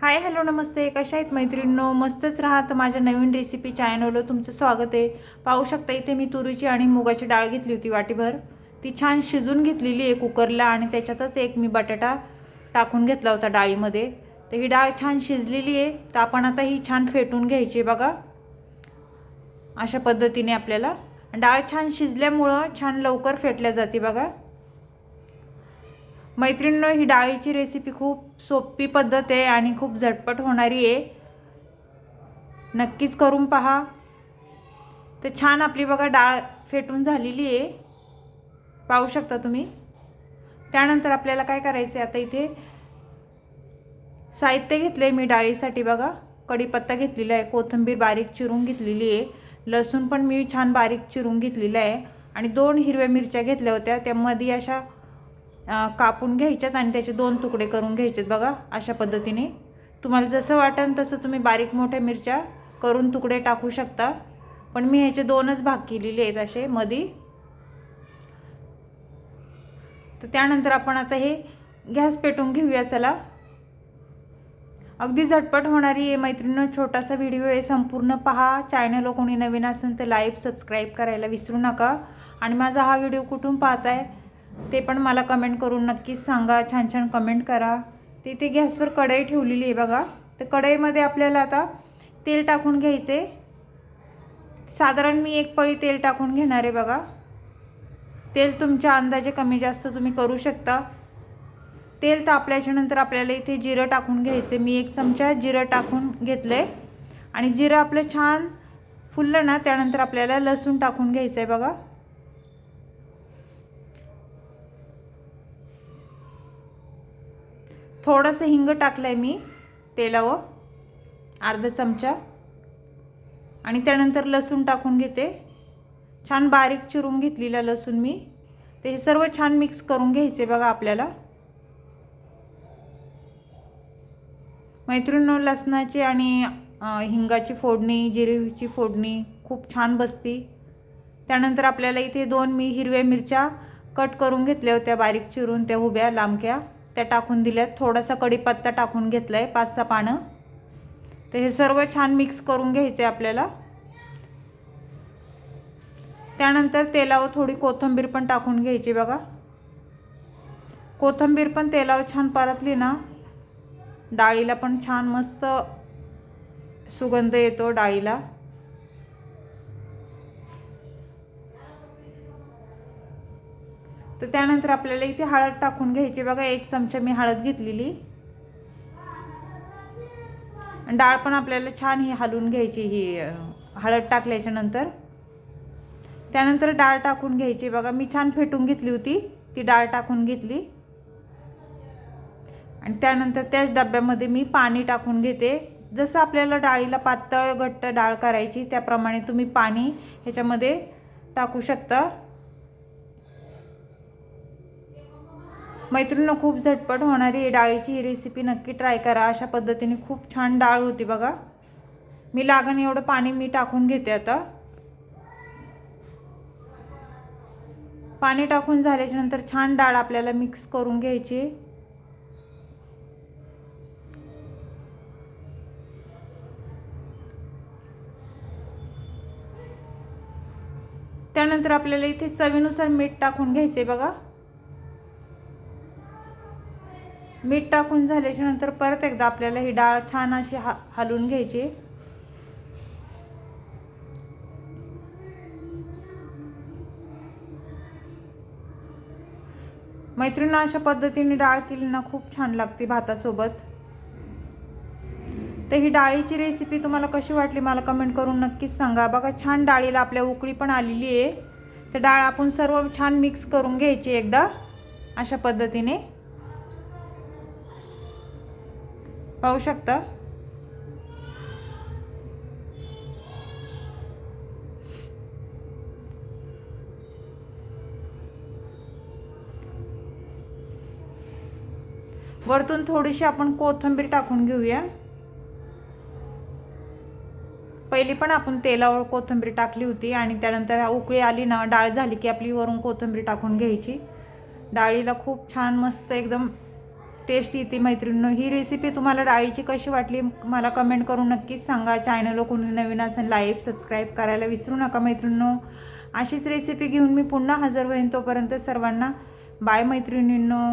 Hi hello नमस्ते. कशा आहेत मैत्रिणींनो? मस्तच राहत माझ्या नवीन रेसिपी चॅनलवर तुमचं स्वागत आहे. पाहू शकता इथे मी तुरीची आणि मुगाची डाळ घेतली होती वाटीभर. ती छान शिजून घेतलेली आहे कुकरला आणि त्याच्यातच एक मी बटाटा टाकून घेतला होता डाळीमध्ये. तर ही डाळ छान शिजलेली आहे. तर आपण आता ही छान फेटून घ्यायची आहे बघा. अशा पद्धतीने आपल्याला. डाळ छान शिजल्यामुळं छान लवकर फेटल्या जाते बघा. मैत्रिणींनो ही डाळीची रेसिपी खूप सोपी पद्धत आहे आणि खूप झटपट होणारी आहे. नक्कीच करून पहा. तर छान आपली बघा डाळ फेटून झालेली आहे. पाहू शकता तुम्ही? त्यानंतर आपल्याला काय करायचं आहे आता इथे? साहित्य घेतलं आहे मी डाळीसाठी बघा. कढीपत्ता घेतलेला आहे. कोथिंबीर बारीक चिरून घेतलेली आहे. लसूण पण मी छान बारीक चिरून घेतलेलं आहे. आणि दोन हिरव्या मिरच्या घेतल्या होत्या. त्यामध्ये अशा कापून घ्यायच्यात आणि त्याचे दोन तुकडे करून घ्यायचेत बघा अशा पद्धतीने. तुम्हाला जसं वाटेल तसं तुम्ही बारीक मोठ्या मिरच्या करून तुकडे टाकू शकता. पण मी ह्याचे दोनच भाग केलेले आहेत असे मधी. तर त्यानंतर आपण आता हे गॅस पेटून घेऊया चला. अगदी झटपट होणारी आहे मैत्रिणीनं छोटासा व्हिडिओ आहे संपूर्ण पहा. चॅनल कोणी नवीन असेल तर लाईव्ह सबस्क्राईब करायला विसरू नका. आणि माझा हा व्हिडिओ कुठून पाहताय? ते पण मला कमेंट करून नक्कीच सांगा. छान छान कमेंट करा. तिथे गॅसवर कढई ठेवलेली आहे बघा. तर कढईमध्ये आपल्याला आता तेल टाकून घ्यायचे. साधारण मी एक पळी तेल टाकून घेणार आहे बघा. तेल तुमच्या अंदाजे कमी जास्त तुम्ही करू शकता. तेल तापल्याच्यानंतर आपल्याला इथे जिरं टाकून घ्यायचं. मी एक चमचा जिरं टाकून घेतलं आहे आणि जिरं आपलं छान फुललं ना त्यानंतर आपल्याला लसूण टाकून घ्यायचं आहे बघा. थोडंसं हिंग टाकलं आहे मी तेलावर अर्धा चमचा. आणि त्यानंतर लसूण टाकून घेते. छान बारीक चिरून घेतलेला लसूण मी. ते हे सर्व छान मिक्स करून घ्यायचे बघा आपल्याला. मैत्रिणी लसणाची आणि हिंगाची फोडणी जिरेची फोडणी खूप छान बसती. त्यानंतर आपल्याला इथे दोन मी हिरव्या मिरच्या कट करून घेतल्या होत्या बारीक चिरून त्या उभ्या लांबक्या. त्या टाकून दिल्यात. थोडासा कढीपत्ता टाकून घेतला आहे पाच सहा पानं. तर हे सर्व छान मिक्स करून घ्यायचे आपल्याला. त्यानंतर तेलावर थोडी कोथिंबीर पण टाकून घ्यायची बघा. कोथिंबीर पण तेलावर छान परतली ना. डाळीला पण छान मस्त सुगंध येतो डाळीला. तर त्यानंतर आपल्याला इथे हळद टाकून घ्यायची. बघा एक चमचा मी हळद घेतलेली. डाळ पण आपल्याला छान ही हलवून घ्यायची ही हळद टाकल्याच्या नंतर. त्यानंतर डाळ टाकून घ्यायची. बघा मी छान फेटून घेतली होती. ती डाळ टाकून घेतली. आणि त्यानंतर त्याच डब्यामध्ये मी पाणी टाकून घेते. जसं आपल्याला डाळीला पातळ घट्ट डाळ करायची त्याप्रमाणे तुम्ही पाणी ह्याच्यामध्ये टाकू शकता. मैत्रिणीनं खूप झटपट होणारी डाळीची ही रेसिपी नक्की ट्राय करा. अशा पद्धतीने खूप छान डाळ होती बघा. मी लागण एवढं पाणी मी टाकून घेते आता. पाणी टाकून झाल्याच्यानंतर छान डाळ आपल्याला मिक्स करून घ्यायची. त्यानंतर आपल्याला इथे चवीनुसार मीठ टाकून घ्यायचे बघा. मीठ टाकून झाल्याच्यानंतर परत एकदा आपल्याला ही डाळ छान अशी हा हलवून घ्यायची. मैत्रिणींना अशा पद्धतीने डाळ केली ना खूप छान लागते भातासोबत. तर ही डाळीची रेसिपी तुम्हाला कशी वाटली मला कमेंट करून नक्कीच सांगा. बघा छान डाळीला आपल्या उकळी पण आलेली आहे. तर डाळ आपण सर्व छान मिक्स करून घ्यायची एकदा अशा पद्धतीने. पाहू शकता. वरतून थोडीशी आपण कोथिंबीर टाकून घेऊया. पहिली पण आपण तेलावर कोथिंबीर टाकली होती आणि त्यानंतर उकळी आली ना डाळ झाली की आपली वरून कोथिंबीर टाकून घ्यायची. डाळीला खूप छान मस्त एकदम टेस्ट येते मैत्रिणींनो. ही रेसिपी तुम्हाला डाळीची कशी वाटली मला कमेंट करून नक्कीच सांगा. चॅनलवर कोणी नवीन असेल लाईक सबस्क्राईब करायला विसरू नका मैत्रिणींनो. अशीच रेसिपी घेऊन मी पुन्हा हजर होईन तोपर्यंत सर्वांना बाय मैत्रिणींनो.